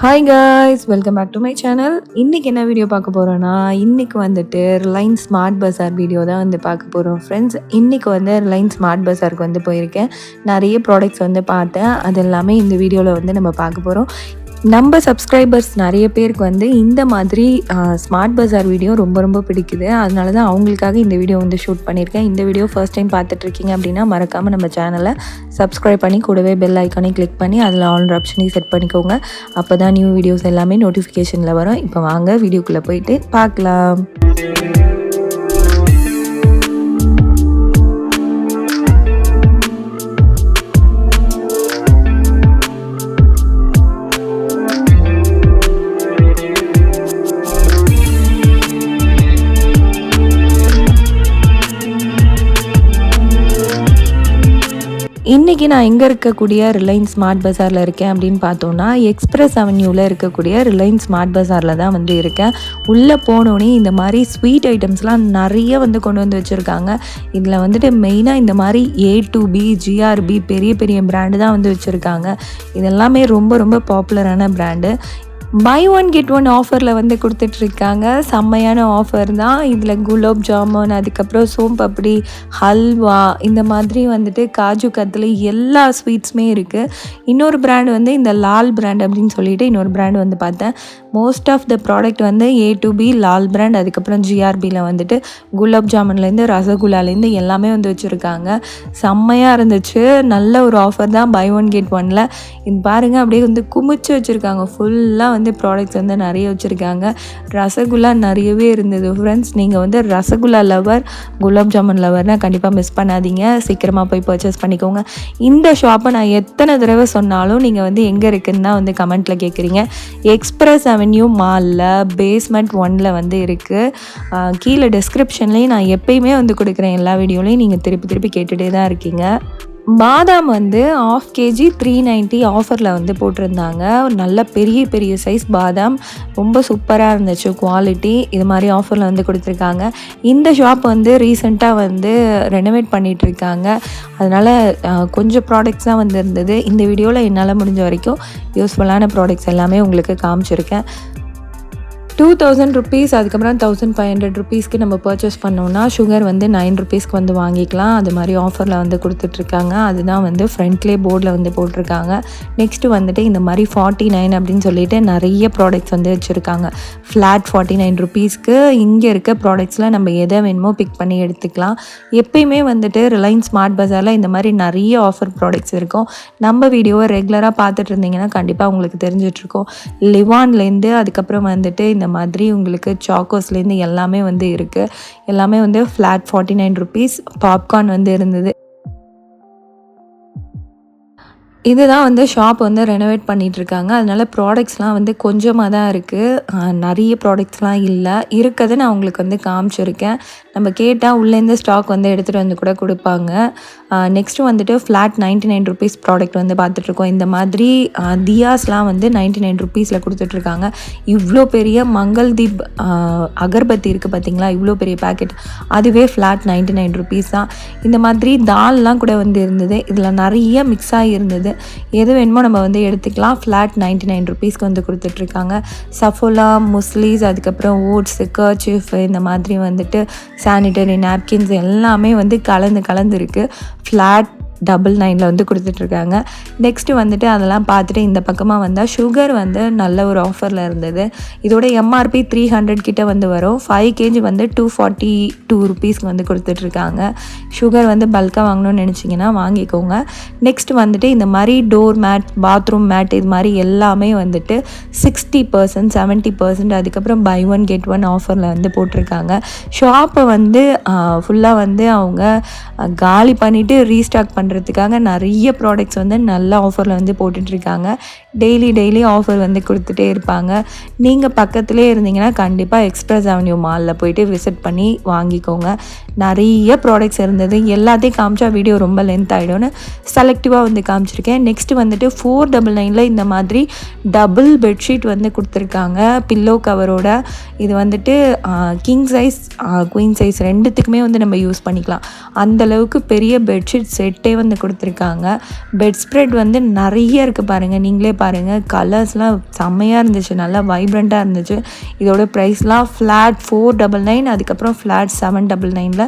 Hi guys welcome back to my channel இன்றைக்கி என்ன video பார்க்க போகிறோன்னா இன்றைக்கி வந்துட்டு ரிலையன்ஸ் ஸ்மார்ட் பஸார் வீடியோ தான் வந்து பார்க்க போகிறோம் ஃப்ரெண்ட்ஸ் இன்றைக்கி வந்து ரிலையன்ஸ் ஸ்மார்ட் பஸாருக்கு வந்து போயிருக்கேன். நிறைய ப்ராடக்ட்ஸ் வந்து பார்த்தேன். அது எல்லாமே இந்த வீடியோவில் வந்து நம்ம பார்க்க போகிறோம் நம்ம சப்ஸ்கிரைபர்ஸ் நிறைய பேருக்கு வந்து இந்த மாதிரி ஸ்மார்ட் பஜார் வீடியோ ரொம்ப ரொம்ப பிடிக்குது. அதனால தான் அவங்களுக்காக இந்த வீடியோ வந்து ஷூட் பண்ணியிருக்கேன். இந்த வீடியோ ஃபர்ஸ்ட் டைம் பார்த்துட்ருக்கீங்க அப்படின்னா மறக்காமல் நம்ம சேனலை சப்ஸ்கிரைப் பண்ணி கூடவே பெல் ஐக்கானே கிளிக் பண்ணி அதில் ஆல் ஆப்ஷனையும் செட் பண்ணிக்கோங்க. அப்போ தான் நியூ வீடியோஸ் எல்லாமே நோட்டிஃபிகேஷனில் வரும். இப்போ வாங்க வீடியோக்குள்ளே போயிட்டு பார்க்கலாம். இன்றைக்கி நான் எங்கே இருக்கக்கூடிய ரிலையன்ஸ் ஸ்மார்ட் பஸாரில் இருக்கேன் அப்படின்னு பார்த்தோன்னா எக்ஸ்பிரஸ் அவென்யூவில் இருக்கக்கூடிய ரிலையன்ஸ் ஸ்மார்ட் பஸாரில் தான் வந்து இருக்கேன். உள்ளே போனோடனே இந்த மாதிரி ஸ்வீட் ஐட்டம்ஸ்லாம் நிறைய வந்து கொண்டு வந்து வச்சுருக்காங்க. இதில் வந்துட்டு மெயினாக இந்த மாதிரி ஏ டு பி ஜிஆர்பி பெரிய பெரிய பிராண்டு தான் வந்து வச்சுருக்காங்க. இதெல்லாமே ரொம்ப ரொம்ப பாப்புலரான brand buy one get one ஆஃபரில் வந்து கொடுத்துட்ருக்காங்க. செம்மையான ஆஃபர் தான். இதில் குலோப் ஜாமுன் அதுக்கப்புறம் சோம்பப்படி ஹல்வா இந்த மாதிரி வந்துட்டு காஜு கத்தில் எல்லா ஸ்வீட்ஸுமே இருக்குது இன்னொரு பிராண்ட் வந்து இந்த லால் பிராண்ட் அப்படின்னு சொல்லிட்டு இன்னொரு பிராண்ட் வந்து பார்த்தேன். மோஸ்ட் ஆஃப் த ப்ராடக்ட் வந்து A to B Lal brand அதுக்கப்புறம் ஜிஆர்பியில் வந்துட்டு குலாப் ஜாமுன்லேருந்து ரசகுல்லாலேருந்து எல்லாமே வந்து வச்சுருக்காங்க. செம்மையாக இருந்துச்சு. நல்ல ஒரு ஆஃபர் தான் பை ஒன் கெட் ஒனில் இது பாருங்கள் அப்படியே வந்து குமிச்சு வச்சுருக்காங்க. ஃபுல்லாக வந்து ப்ராடக்ட்ஸ் வந்து நிறைய வச்சுருக்காங்க. ரசகுல்லா நிறையவே இருந்தது. ஃப்ரெண்ட்ஸ் நீங்கள் வந்து ரசகுல்லா லவர் குலாப் ஜாமுன் லவர்னால் கண்டிப்பாக மிஸ் பண்ணாதீங்க. சீக்கிரமாக போய் பர்ச்சேஸ் பண்ணிக்கோங்க. இந்த ஷாப்பை நான் எத்தனை தடவை சொன்னாலும் நீங்கள் வந்து எங்கே இருக்குன்னு தான் வந்து கமெண்ட்டில் கேட்குறீங்க. எக்ஸ்பிரஸ் அவென்யூ மாலில் பேஸ்மெண்ட் ஒனில் வந்து இருக்குது கீழே டிஸ்கிரிப்ஷன்லேயும் நான் எப்பயுமே வந்து கொடுக்குறேன் எல்லா வீடியோலையும் நீங்கள் திருப்பி திருப்பி கேட்டுகிட்டே தான் இருக்கீங்க. பாதாம் வந்து ஆஃப் கேஜி த்ரீ நைன்ட்டி ஆஃபரில் வந்து போட்டிருந்தாங்க. ஒரு நல்ல பெரிய பெரிய சைஸ் பாதாம். ரொம்ப சூப்பராக இருந்துச்சு குவாலிட்டி இது மாதிரி ஆஃபரில் வந்து கொடுத்துருக்காங்க. இந்த ஷாப் வந்து ரீசெண்டாக வந்து ரெனோவேட் பண்ணிகிட்ருக்காங்க அதனால் கொஞ்சம் ப்ராடக்ட்ஸ் தான் வந்து இருந்தது. இந்த வீடியோவில் என்னால் முடிஞ்ச வரைக்கும் யூஸ்ஃபுல்லான ப்ராடக்ட்ஸ் எல்லாமே உங்களுக்கு காமிச்சிருக்கேன். டூ தௌசண்ட் ருபீஸ் அதுக்கப்புறம் தௌசண்ட் ஃபைவ் ஹண்ட்ரட் ருபீஸ்க்கு நம்ம பர்ச்சேஸ் பண்ணோம்னா சுகர் வந்து நைன் ருபீஸ்க்கு வந்து வாங்கிக்கலாம். அது மாதிரி ஆஃபரில் வந்து கொடுத்துட்ருக்காங்க. அதுதான் வந்து ஃப்ரண்ட்லேயே போர்டில் வந்து போட்டிருக்காங்க. நெக்ஸ்ட்டு வந்துட்டு இந்த மாதிரி ஃபார்ட்டி நைன் அப்படின்னு சொல்லிட்டு நிறைய ப்ராடக்ட்ஸ் வந்து வச்சுருக்காங்க. ஃப்ளாட் ஃபார்ட்டி நைன் ருபீஸ்க்கு இங்கே இருக்க ப்ராடக்ட்ஸில் நம்ம எதை வேணுமோ பிக் பண்ணி எடுத்துக்கலாம். எப்பயுமே வந்துட்டு ரிலையன்ஸ் ஸ்மார்ட் பஜாரில் இந்த மாதிரி நிறைய ஆஃபர் ப்ராடக்ட்ஸ் இருக்கும். நம்ம வீடியோவை ரெகுலராக பார்த்துட்டு இருந்தீங்கன்னா கண்டிப்பாக உங்களுக்கு தெரிஞ்சிட்ருக்கோம். லிவான்லேருந்து அதுக்கப்புறம் வந்துட்டு இந்த மாதிரி உங்களுக்கு சாக்கோஸ்லேருந்து எல்லாமே வந்து இருக்குது எல்லாமே வந்து flat forty nine rupees popcorn வந்து இருந்தது. இதுதான் வந்து ஷாப் வந்து ரெனோவேட் பண்ணிகிட்ருக்காங்க அதனால் ப்ராடக்ட்ஸ்லாம் வந்து கொஞ்சமாக தான் இருக்குது நிறைய ப்ராடக்ட்ஸ்லாம் இல்லை. இருக்கிறத நான் உங்களுக்கு வந்து காமிச்சிருக்கேன். நம்ம கேட்டால் உள்ளேருந்து ஸ்டாக் வந்து எடுத்துகிட்டு வந்து கூட கொடுப்பாங்க. நெக்ஸ்ட்டு வந்துட்டு flat ninety nine rupees product வந்து பார்த்துட்ருக்கோம் இந்த மாதிரி தியாஸ்லாம் வந்து நைன்ட்டி நைன் ருபீஸில் கொடுத்துட்ருக்காங்க இவ்வளோ பெரிய மங்கள் தீப் அகர்பத்தி இருக்குது பார்த்தீங்களா இவ்வளோ பெரிய பேக்கெட் அதுவே ஃப்ளாட் நைன்ட்டி நைன் ருபீஸ் தான். இந்த மாதிரி தால்லாம் கூட வந்து இருந்தது. இதில் நிறைய மிக்ஸ் ஆகி இருந்தது எது வேணுமோ நம்ம வந்து எடுத்துக்கலாம். ஃப்ளாட் நைன்ட்டி நைன் ருபீஸ்க்கு வந்து கொடுத்துட்ருக்காங்க. சஃபோலா முஸ்லீஸ் அதுக்கப்புறம் ஓட்ஸு கர்ச்சிஃப் இந்த மாதிரி வந்துட்டு சானிடரி நாப்கின்ஸ் எல்லாமே வந்து கலந்து கலந்து இருக்குது ஃப்ளாட் டபுள் நைனில் வந்து கொடுத்துட்ருக்காங்க. நெக்ஸ்ட்டு வந்துட்டு அதெல்லாம் பார்த்துட்டு இந்த பக்கமாக வந்தால் சுகர் வந்து நல்ல ஒரு ஆஃபரில் இருந்தது. இதோட எம்ஆர்பி த்ரீ ஹண்ட்ரட் கிட்டே வந்து வரும். ஃபைவ் கேஜி வந்து டூ ஃபார்ட்டி டூ ருபீஸ்க்கு வந்து கொடுத்துட்ருக்காங்க. சுகர் வந்து பல்காக வாங்கணும்னு நினச்சிங்கன்னா வாங்கிக்கோங்க. நெக்ஸ்ட் வந்துட்டு இந்த மாதிரி டோர் மேட் பாத்ரூம் மேட் இது மாதிரி எல்லாமே வந்துட்டு சிக்ஸ்டி பர்சன்ட் செவன்ட்டி பர்சன்ட் அதுக்கப்புறம் பை ஒன் கெட் ஒன் ஆஃபரில் வந்து போட்டிருக்காங்க. ஷாப்பை வந்து ஃபுல்லாக வந்து அவங்க காலி பண்ணிவிட்டு ரீஸ்டாக் பண்ணுறதுக்காக நிறைய ப்ராடக்ட்ஸ் வந்து நல்ல ஆஃபரில் வந்து போட்டுட்ருக்காங்க டெய்லி டெய்லி ஆஃபர் வந்து கொடுத்துட்டே இருப்பாங்க. நீங்கள் பக்கத்துலேயே இருந்தீங்கன்னா கண்டிப்பாக எக்ஸ்பிரஸ் அவென்யூ மாலில் போயிட்டு விசிட் பண்ணி வாங்கிக்கோங்க. நிறைய ப்ராடக்ட்ஸ் இருந்தது. எல்லாத்தையும் காமிச்சா வீடியோ ரொம்ப லென்த் ஆகிடும்னு செலக்டிவாக வந்து காமிச்சிருக்கேன். நெக்ஸ்ட்டு வந்துட்டு ஃபோர் டபுள் நைனில் இந்த மாதிரி டபுள் பெட்ஷீட் வந்து கொடுத்துருக்காங்க. பில்லோ கவரோட இது வந்துட்டு கிங் சைஸ் குயின் சைஸ் ரெண்டுத்துக்குமே வந்து நம்ம யூஸ் பண்ணிக்கலாம். அந்தளவுக்கு பெரிய பெட்ஷீட் செட்டே வந்து கொடுத்துருக்காங்க. பெட் ஸ்ப்ரெட் வந்து நிறைய இருக்குது பாருங்கள் நீங்களே பாருங்கள் கலர்ஸ்லாம் செம்மையாக இருந்துச்சு நல்லா வைப்ரண்ட்டாக இருந்துச்சு. இதோட ப்ரைஸ்லாம் ஃப்ளாட் ஃபோர் டபுள் நைன் அதுக்கப்புறம் ஃப்ளாட் செவன் டபுள் நைனில்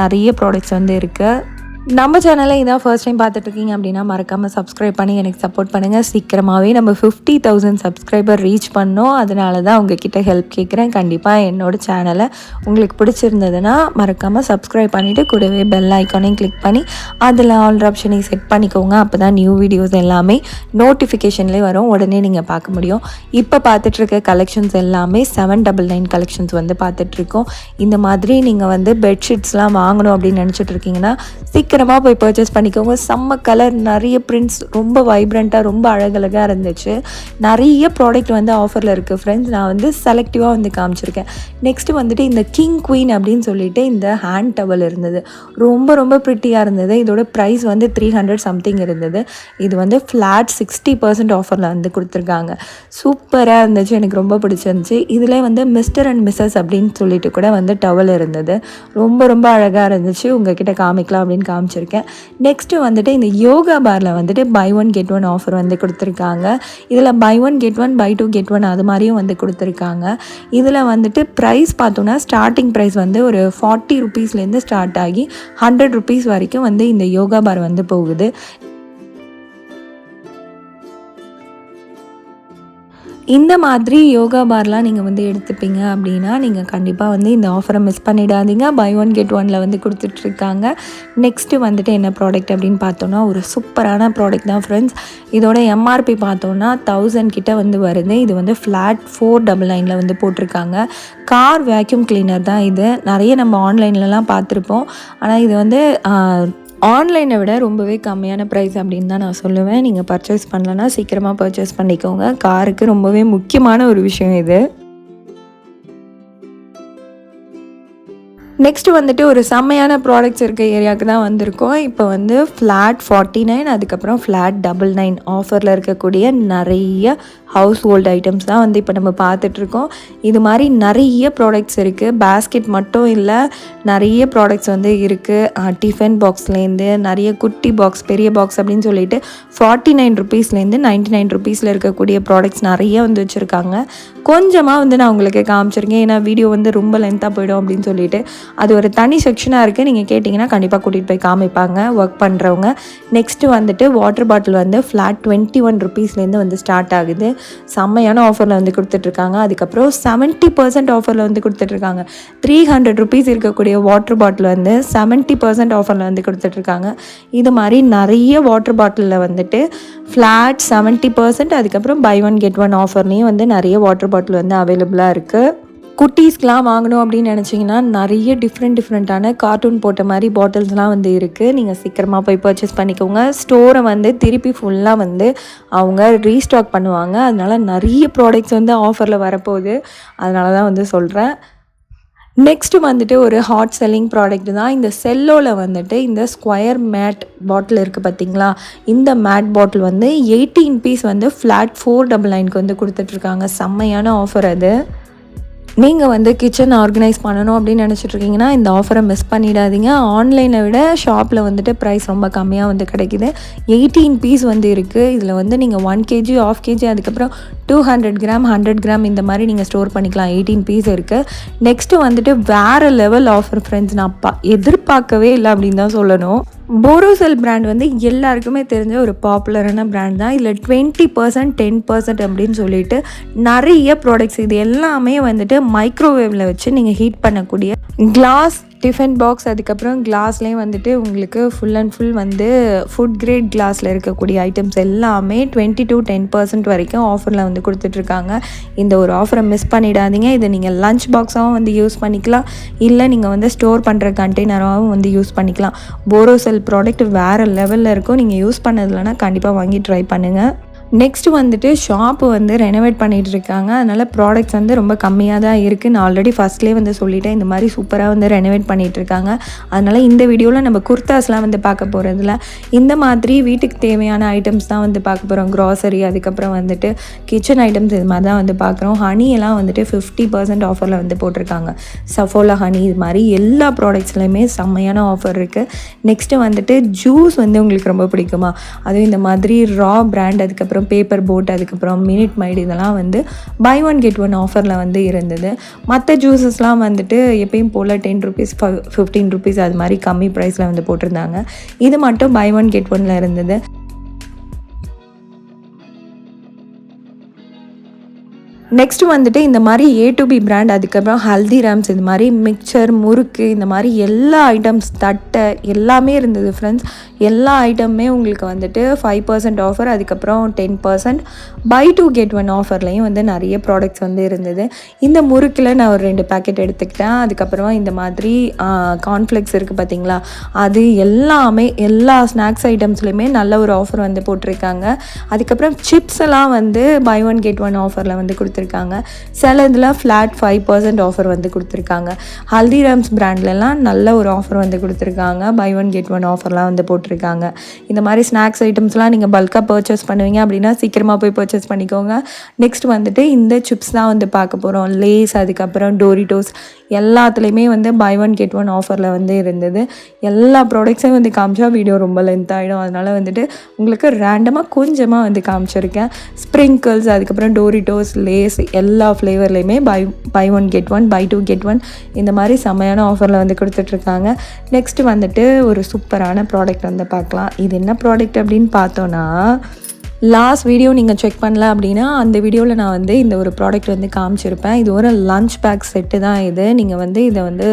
நிறைய ப்ராடக்ட்ஸ் வந்து இருக்குது நம்ம சேனலை இதான் ஃபர்ஸ்ட் டைம் பார்த்துட்ருக்கீங்க அப்படின்னா மறக்காமல் சப்ஸ்கிரைப் பண்ணி எனக்கு சப்போர்ட் பண்ணுங்கள் சீக்கிரமாகவே நம்ம ஃபிஃப்டி தௌசண்ட் சப்ஸ்கிரைபர் ரீச் பண்ணோம். அதனால தான் உங்ககிட்ட ஹெல்ப் கேட்குறேன் கண்டிப்பாக என்னோட சேனலை உங்களுக்கு பிடிச்சிருந்ததுன்னா மறக்காமல் சப்ஸ்கிரைப் பண்ணிவிட்டு கூடவே பெல் ஐக்கானையும் கிளிக் பண்ணி அதில் ஆல் ஆப்ஷனையும் செட் பண்ணிக்கோங்க. அப்போ தான் நியூ வீடியோஸ் எல்லாமே நோட்டிஃபிகேஷன்லேயே வரும். உடனே நீங்கள் பார்க்க முடியும். இப்போ பார்த்துட்ருக்க கலெக்ஷன்ஸ் எல்லாமே செவன் டபுள் நைன் கலெக்ஷன்ஸ் வந்து பார்த்துட்ருக்கோம். இந்த மாதிரி நீங்கள் வந்து பெட்ஷீட்ஸ்லாம் வாங்கணும் அப்படின்னு நினச்சிட்டு இருக்கீங்கன்னா சீக்கிரமாக போய் பர்ச்சேஸ் பண்ணிக்கோங்க. செம்ம கலர் நிறைய பிரிண்ட்ஸ் ரொம்ப வைப்ரண்ட்டாக ரொம்ப அழகழகாக இருந்துச்சு. நிறைய ப்ராடக்ட் வந்து ஆஃபரில் இருக்குது ஃப்ரெண்ட்ஸ் நான் வந்து செலக்டிவாக வந்து காமிச்சிருக்கேன். நெக்ஸ்ட்டு வந்துட்டு இந்த கிங் குயின் அப்படின்னு சொல்லிட்டு இந்த ஹேண்ட் டவல் இருந்தது. ரொம்ப ரொம்ப ப்ரிட்டியாக இருந்தது. இதோட ப்ரைஸ் வந்து த்ரீ ஹண்ட்ரட் சம்திங் இருந்தது. இது வந்து ஃப்ளாட் சிக்ஸ்டி பர்சன்ட் ஆஃபரில் வந்து கொடுத்துருக்காங்க. சூப்பராக இருந்துச்சு. எனக்கு ரொம்ப பிடிச்சிருந்துச்சு. இதில் வந்து மிஸ்டர் அண்ட் மிஸ்ஸஸ் அப்படின்னு சொல்லிட்டு கூட வந்து டவல் இருந்தது. ரொம்ப ரொம்ப அழகாக இருந்துச்சு. உங்ககிட்ட காமிக்கலாம் அப்படின்னு காமிச்சிருக்கேன். நெக்ஸ்ட்டு வந்துட்டு இந்த யோகா பாரில் வந்துட்டு buy one get one offer வந்து கொடுத்துருக்காங்க. இதில் buy one get one buy two get one அது மாதிரியும் வந்து கொடுத்துருக்காங்க. இதில் வந்துட்டு ப்ரைஸ் பார்த்தோன்னா ஸ்டார்டிங் ப்ரைஸ் வந்து ஒரு ஃபார்ட்டி ருபீஸ்லேருந்து ஸ்டார்ட் ஆகி ஹண்ட்ரட் ருபீஸ் வரைக்கும் வந்து இந்த யோகா பார் வந்து போகுது. இந்த மாதிரி யோகா பார்லாம் நீங்கள் வந்து எடுத்துப்பீங்க அப்படின்னா நீங்கள் கண்டிப்பாக வந்து இந்த ஆஃபரை மிஸ் பண்ணிடாதீங்க. பை ஒன் கெட் ஒனில் வந்து கொடுத்துட்ருக்காங்க. நெக்ஸ்ட்டு வந்துட்டு என்ன ப்ராடக்ட் அப்படின்னு பார்த்தோன்னா ஒரு சூப்பரான ப்ராடக்ட் தான் ஃப்ரெண்ட்ஸ் இதோட எம்ஆர்பி பார்த்தோன்னா தௌசண்ட் கிட்ட வந்து வருது. இது வந்து ஃப்ளாட் ஃபோர் டபுள் நைனில் வந்து போட்டிருக்காங்க. கார் வேக்யூம் கிளீனர் தான் இது. நிறைய நம்ம ஆன்லைன்லலாம் பார்த்துருப்போம். ஆனால் இது வந்து ஆன்லைனை விட ரொம்பவே கம்மியான ப்ரைஸ் அப்படின்னு தான் நான் சொல்லுவேன். நீங்கள் பர்ச்சேஸ் பண்ணலன்னா சீக்கிரமாக பர்ச்சேஸ் பண்ணிக்கோங்க. காருக்கு ரொம்பவே முக்கியமான ஒரு விஷயம் இது. நெக்ஸ்ட் வந்துட்டு ஒரு செம்மையான ப்ராடக்ட்ஸ் இருக்க ஏரியாவுக்கு தான் வந்திருக்கோம். இப்போ வந்து ஃப்ளாட் ஃபார்ட்டி நைன் அதுக்கப்புறம் ஃப்ளாட் டபுள் நைன் ஆஃபரில் இருக்கக்கூடிய நிறைய ஹவுஸ் ஹோல்டு ஐட்டம்ஸ் தான் வந்து இப்போ நம்ம பார்த்துட்ருக்கோம் இது மாதிரி நிறைய ப்ராடக்ட்ஸ் இருக்குது பேஸ்கெட் மட்டும் இல்லை நிறைய ப்ராடக்ட்ஸ் வந்து இருக்குது டிஃபன் பாக்ஸ்லேருந்து நிறைய குட்டி பாக்ஸ் பெரிய பாக்ஸ் அப்படின்னு சொல்லிட்டு ஃபார்ட்டி நைன் ருபீஸ்லேருந்து நைன்ட்டி நைன் ருபீஸில் இருக்கக்கூடிய ப்ராடக்ட்ஸ் நிறைய வந்து வச்சுருக்காங்க. கொஞ்சமாக வந்து நான் உங்களுக்கு காமிச்சிருக்கேன். ஏன்னா வீடியோ வந்து ரொம்ப லென்த்தாக போயிடும் அப்படின்னு சொல்லிட்டு. அது ஒரு தனி செக்ஷனாக இருக்குது நீங்கள் கேட்டிங்கன்னா கண்டிப்பாக கூட்டிகிட்டு போய் காமிப்பாங்க ஒர்க் பண்ணுறவங்க நெக்ஸ்ட்டு வந்துட்டு வாட்டர் பாட்டில் வந்து ஃப்ளாட் டுவெண்ட்டி ஒன் ருபீஸ்லேருந்து வந்து ஸ்டார்ட் ஆகுது. செம்மையான ஆஃபரில் வந்து கொடுத்துட்ருக்காங்க. அதுக்கப்புறம் செவன்ட்டி பர்சன்ட் ஆஃபரில் வந்து கொடுத்துட்ருக்காங்க. த்ரீ ஹண்ட்ரட் ருபீஸ் இருக்கக்கூடிய வாட்டர் பாட்டில் வந்து செவன்ட்டி பர்சன்ட் ஆஃபரில் வந்து கொடுத்துட்ருக்காங்க. இது மாதிரி நிறைய வாட்டர் பாட்டிலில் வந்துட்டு ஃப்ளாட் செவன்ட்டி பர்சன்ட் அதுக்கப்புறம் பை ஒன் கெட் ஒன் ஆஃபர்லேயும் வந்து நிறைய வாட்டர் பாட்டில் வந்து அவைலபிளாக இருக்குது குட்டீஸ்க்கெலாம் வாங்கணும் அப்படின்னு நினச்சிங்கன்னா நிறைய டிஃப்ரெண்ட் டிஃப்ரெண்ட்டான கார்ட்டூன் போட்ட மாதிரி பாட்டில்ஸ்லாம் வந்து இருக்குது நீங்கள் சீக்கிரமாக போய் பர்ச்சேஸ் பண்ணிக்கோங்க. ஸ்டோரை வந்து திருப்பி ஃபுல்லாக வந்து அவங்க ரீஸ்டாக் பண்ணுவாங்க. அதனால நிறைய ப்ராடக்ட்ஸ் வந்து ஆஃபரில் வரப்போகுது. அதனால தான் வந்து சொல்கிறேன் நெக்ஸ்ட் வந்துட்டு ஒரு ஹாட் செல்லிங் ப்ராடக்ட் தான். இந்த செல்லோவில் வந்துட்டு இந்த ஸ்கொயர் மேட் பாட்டில் இருக்குது பார்த்தீங்களா இந்த மேட் பாட்டில் வந்து எயிட்டீன் பீஸ் வந்து ஃப்ளாட் ஃபோர் டபுள் நைனுக்கு வந்து கொடுத்துட்ருக்காங்க செம்மையான ஆஃபர் அது. நீங்கள் வந்து கிச்சன் ஆர்கனைஸ் பண்ணணும் அப்படின்னு நினச்சிட்ருக்கீங்கன்னா இந்த ஆஃபரை மிஸ் பண்ணிடாதீங்க. ஆன்லைனை விட ஷாப்பில் வந்துட்டு ப்ரைஸ் ரொம்ப கம்மியாக வந்து கிடைக்குது. எயிட்டீன் பீஸ் வந்து இருக்குது இதில் வந்து நீங்கள் ஒன் கேஜி ஆஃப் கேஜி அதுக்கப்புறம் two hundred gram hundred gram இந்த மாதிரி நீங்கள் ஸ்டோர் பண்ணிக்கலாம். எயிட்டீன் பீஸ் இருக்குது நெக்ஸ்ட்டு வந்துட்டு வேறு லெவல் ஆஃபர் ஃப்ரெண்ட்ஸ் நான் பா எதிர்பார்க்கவே இல்லை அப்படின்னு தான் சொல்லணும். போரோசெல் பிராண்ட் வந்து எல்லாருக்குமே தெரிஞ்ச ஒரு பாப்புலரான பிராண்ட் தான். இதில் டுவெண்ட்டி பர்சன்ட் டென் பர்சன்ட் அப்படின்னு சொல்லிட்டு நிறைய ப்ராடக்ட்ஸ் இது எல்லாமே வந்துட்டு மைக்ரோவேவில் வச்சு நீங்கள் ஹீட் பண்ணக்கூடிய கிளாஸ் டிஃபன் பாக்ஸ் அதுக்கப்புறம் கிளாஸ்லேயும் வந்துட்டு உங்களுக்கு ஃபுல் அண்ட் ஃபுல் வந்து ஃபுட் கிரேட் கிளாஸில் இருக்கக்கூடிய ஐட்டம்ஸ் எல்லாமே டுவெண்ட்டி டு டென் பர்சன்ட் வரைக்கும் ஆஃபரில் வந்து கொடுத்துட்ருக்காங்க. இந்த ஒரு ஆஃபரை மிஸ் பண்ணிடாதீங்க. இதை நீங்கள் லஞ்ச் பாக்ஸாகவும் வந்து யூஸ் பண்ணிக்கலாம். இல்லை நீங்கள் வந்து ஸ்டோர் பண்ணுற கண்டெய்னராகவும் வந்து யூஸ் பண்ணிக்கலாம். போரோசெல் ப்ராடக்ட் வேறு லெவலில் இருக்கும். நீங்கள் யூஸ் பண்ணதில்லைனா கண்டிப்பாக வாங்கி ட்ரை பண்ணுங்கள் நெக்ஸ்ட் வந்துட்டு ஷாப்பு வந்து ரெனோவேட் பண்ணிகிட்டு இருக்காங்க அதனால் ப்ராடக்ட்ஸ் வந்து ரொம்ப கம்மியாக தான் இருக்குது நான் ஆல்ரெடி ஃபஸ்ட்லேயே வந்து சொல்லிட்டேன். இந்த மாதிரி சூப்பராக வந்து ரெனோவேட் பண்ணிகிட்டு இருக்காங்க அதனால் இந்த வீடியோவில் நம்ம குர்தாஸ்லாம் வந்து பார்க்க போகிறதுல இந்த மாதிரி வீட்டுக்கு தேவையான ஐட்டம்ஸ் தான் வந்து பார்க்க போகிறோம் க்ராசரி அதுக்கப்புறம் வந்துட்டு கிச்சன் ஐட்டம்ஸ் இது மாதிரி தான் வந்து பார்க்குறோம். ஹனியெல்லாம் வந்துட்டு ஃபிஃப்டி பர்சன்ட் ஆஃபரில் வந்து போட்டிருக்காங்க. சஃபோலா ஹனி இது மாதிரி எல்லா ப்ராடக்ட்ஸ்லையுமே செம்மையான ஆஃபர் இருக்குது நெக்ஸ்ட்டு வந்துட்டு ஜூஸ் வந்து உங்களுக்கு ரொம்ப பிடிக்குமா? அதுவும் இந்த மாதிரி ரா பிராண்ட் அதுக்கப்புறம் அதுக்கப்புறம் பேப்பர் போட் அதுக்கப்புறம் மினிட் மைடு இதெல்லாம் வந்து பை ஒன் கெட் ஒன் ஆஃபரில் வந்து இருந்தது. மற்ற ஜூஸஸ்லாம் வந்துட்டு எப்பயும் போல் டென் ருபீஸ் ஃபிஃப்டீன் ருபீஸ் அது மாதிரி கம்மி ப்ரைஸில் வந்து போட்டிருந்தாங்க. இது மட்டும் பை ஒன் கெட் ஒனில் இருந்தது. நெக்ஸ்ட் வந்துட்டு இந்த மாதிரி ஏ டு பி பிராண்ட் அதுக்கப்புறம் ஹல்திராம்ஸ் இது மாதிரி மிக்சர் முறுக்கு இந்த மாதிரி எல்லா ஐட்டம்ஸ் தட்டை எல்லாமே இருந்தது ஃப்ரெண்ட்ஸ் எல்லா ஐட்டமுமே உங்களுக்கு வந்துட்டு ஃபைவ் பர்சன்ட் ஆஃபர் அதுக்கப்புறம் ten percent buy two get one ஆஃபர்லேயும் வந்து நிறைய ப்ராடக்ட்ஸ் வந்து இருந்தது. இந்த முறுக்கில் நான் ஒரு ரெண்டு பேக்கெட் எடுத்துக்கிட்டேன். அதுக்கப்புறமா இந்த மாதிரி கார்ன்ஃப்ளெக்ஸ் இருக்குது பார்த்தீங்களா அது எல்லாமே எல்லா ஸ்நாக்ஸ் ஐட்டம்ஸ்லையுமே நல்ல ஒரு ஆஃபர் வந்து போட்டிருக்காங்க. அதுக்கப்புறம் சிப்ஸ் எல்லாம் வந்து பை ஒன் கெட் ஒன் ஆஃபரில் வந்து கொடுத்துருக்காங்க. சில இதில் ஃப்ளாட் ஃபைவ் பர்சன்ட் ஆஃபர் வந்து கொடுத்துருக்காங்க. ஹல்திராம்ஸ் பிராண்ட்லலாம் நல்ல ஒரு ஆஃபர் வந்து கொடுத்துருக்காங்க. பை ஒன் கெட் ஒன் ஆஃபர்லாம் வந்து போட்டிருக்காங்க. இந்த மாதிரி ஸ்நாக்ஸ் ஐட்டம்ஸ்லாம் நீங்கள் பல்காக பர்ச்சேஸ் பண்ணுவீங்க அப்படின்னா சீக்கிரமாக போய் பர்ச்சேஸ் பண்ணிக்கோங்க. நெக்ஸ்ட் வந்துட்டு இந்த சிப்ஸ் தான் வந்து பார்க்க போகிறோம் லேஸ் அதுக்கப்புறம் டோரிட்டோஸ் எல்லாத்துலேயுமே வந்து பை ஒன் கெட் ஒன் ஆஃபரில் வந்து இருந்தது. எல்லா ப்ராடக்ட்ஸையும் வந்து காமிச்சா வீடியோ ரொம்ப லென்த் ஆகிடும் அதனால் வந்துட்டு உங்களுக்கு ரேண்டமாக கொஞ்சமாக வந்து காமிச்சிருக்கேன். ஸ்ப்ரிங்கிள்ஸ் அதுக்கப்புறம் டோரிட்டோஸ் லேஸ் எல்லா ஃப்ளேவர்லேயுமே buy buy one get one buy two get one இந்த மாதிரி செம்மையான ஆஃபரில் வந்து கொடுத்துட்ருக்காங்க நெக்ஸ்ட் வந்துட்டு ஒரு சூப்பரான ப்ராடக்ட் வந்து பார்க்கலாம். இது என்ன ப்ராடக்ட் அப்படின்னு பார்த்தோன்னா லாஸ்ட் வீடியோ நீங்கள் செக் பண்ணல அப்படின்னா அந்த வீடியோவில் நான் வந்து இந்த ஒரு ப்ராடக்ட் வந்து காமிச்சிருப்பேன். இது ஒரு லஞ்ச் பேக் செட்டு தான் இது. நீங்கள் வந்து இதை வந்து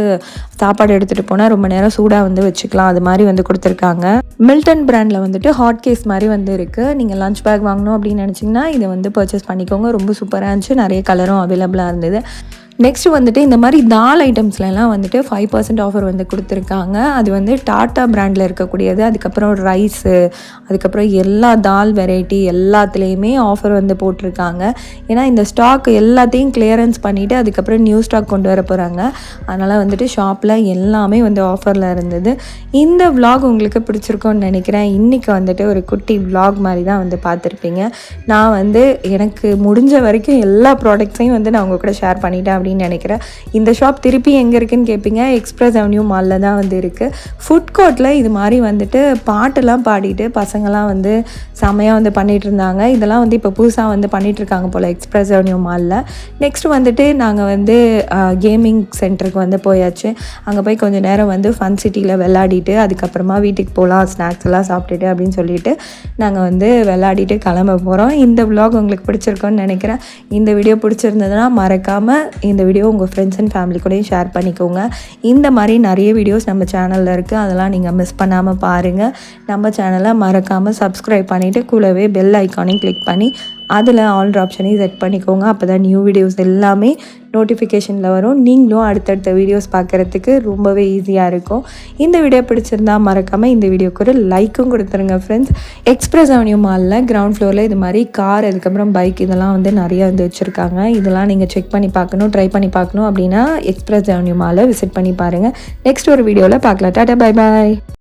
சாப்பாடு எடுத்துகிட்டு போனால் ரொம்ப நேரம் சூடாக வந்து வச்சுக்கலாம். அது மாதிரி வந்து கொடுத்துருக்காங்க. மில்டன் பிராண்டில் வந்துட்டு ஹாட் கேஸ் மாதிரி வந்து இருக்குது நீங்கள் லஞ்ச் பேக் வாங்கணும் அப்படின்னு நினச்சிங்கன்னா இதை வந்து பர்ச்சேஸ் பண்ணிக்கோங்க. ரொம்ப சூப்பராக இருந்துச்சு. நிறைய கலரும் அவைலபிளாக இருந்தது. நெக்ஸ்ட் வந்துட்டு இந்த மாதிரி தால் ஐட்டம்ஸ்லாம் வந்துட்டு ஃபைவ் பர்சன்ட் ஆஃபர் வந்து கொடுத்துருக்காங்க. அது வந்து டாட்டா பிராண்டில் இருக்கக்கூடியது. அதுக்கப்புறம் ரைஸு அதுக்கப்புறம் எல்லா தால் வெரைட்டி எல்லாத்துலேயுமே ஆஃபர் வந்து போட்டிருக்காங்க. ஏன்னா இந்த ஸ்டாக் எல்லாத்தையும் கிளியரன்ஸ் பண்ணிவிட்டு அதுக்கப்புறம் நியூ ஸ்டாக் கொண்டு வர போகிறாங்க அதனால் வந்துட்டு ஷாப்பில் எல்லாமே வந்து ஆஃபரில் இருந்தது. இந்த விலாக் உங்களுக்கு பிடிச்சிருக்கோன்னு நினைக்கிறேன். இன்றைக்கி வந்துட்டு ஒரு குட்டி விலாக் மாதிரி தான் வந்து பார்த்துருப்பீங்க. நான் வந்து எனக்கு முடிஞ்ச வரைக்கும் எல்லா ப்ராடக்ட்ஸையும் வந்து நான் உங்கள் கூட ஷேர் பண்ணிட்டேன் அப்படின்னு நினைக்கிறேன் இந்த ஷாப் திருப்பி எங்கே இருக்குன்னு கேட்பீங்க எக்ஸ்பிரஸ் அவென்யூ மாலில் தான் வந்து இருக்குது ஃபுட் கோர்ட்டில் இது மாதிரி வந்துட்டு பாட்டெல்லாம் பாடிட்டு பசங்கள்லாம் வந்து செமையாக வந்து பண்ணிகிட்டு இருந்தாங்க. இதெல்லாம் வந்து இப்போ புதுசாக வந்து பண்ணிகிட்ருக்காங்க இருக்காங்க போல் எக்ஸ்பிரஸ் அவென்யூ மாலில் நெக்ஸ்ட் வந்துட்டு நாங்கள் வந்து கேமிங் சென்டருக்கு வந்து போயாச்சு. அங்கே போய் கொஞ்சம் நேரம் வந்து ஃபன் சிட்டியில் விளாடிட்டு அதுக்கப்புறமா வீட்டுக்கு போகலாம் ஸ்நாக்ஸ் எல்லாம் சாப்பிட்டுட்டு அப்படின்னு சொல்லிட்டு நாங்கள் வந்து விளாடிட்டு கிளம்ப போகிறோம் இந்த விலாக் உங்களுக்கு பிடிச்சிருக்கோன்னு நினைக்கிறேன். இந்த வீடியோ பிடிச்சிருந்ததுன்னா மறக்காமல் இந்த வீடியோ உங்கள் ஃப்ரெண்ட்ஸ் அண்ட் ஃபேமிலி கூடயும் ஷேர் பண்ணிக்கோங்க. இந்த மாதிரி நிறைய வீடியோஸ் நம்ம சேனலில் இருக்குது அதெல்லாம் நீங்கள் மிஸ் பண்ணாமல் பாருங்கள் நம்ம சேனலை மறக்காமல் சப்ஸ்கிரைப் பண்ணிவிட்டு கூடவே பெல் ஐக்கானையும் கிளிக் பண்ணி அதில் ஆல் ஆப்ஷனையும் செட் பண்ணிக்கோங்க. அப்போ தான் நியூ வீடியோஸ் எல்லாமே நோட்டிஃபிகேஷனில் வரும். நீங்களும் அடுத்தடுத்த வீடியோஸ் பார்க்குறதுக்கு ரொம்பவே ஈஸியாக இருக்கும். இந்த வீடியோ பிடிச்சிருந்தா மறக்காமல் இந்த வீடியோக்கு ஒரு லைக்கும் கொடுத்துருங்க ஃப்ரெண்ட்ஸ் எக்ஸ்பிரஸ் அவென்யூ மாலில் கிரவுண்ட் ஃப்ளோரில் இது மாதிரி கார் அதுக்கப்புறம் பைக் இதெல்லாம் வந்து நிறைய வந்து வச்சுருக்காங்க. இதெல்லாம் நீங்கள் செக் பண்ணி பார்க்கணும் ட்ரை பண்ணி பார்க்கணும் அப்படின்னா எக்ஸ்பிரஸ் அவென்யூ மாலை விசிட் பண்ணி பாருங்கள் நெக்ஸ்ட் ஒரு வீடியோவில் பார்க்கலாம். Tata bye bye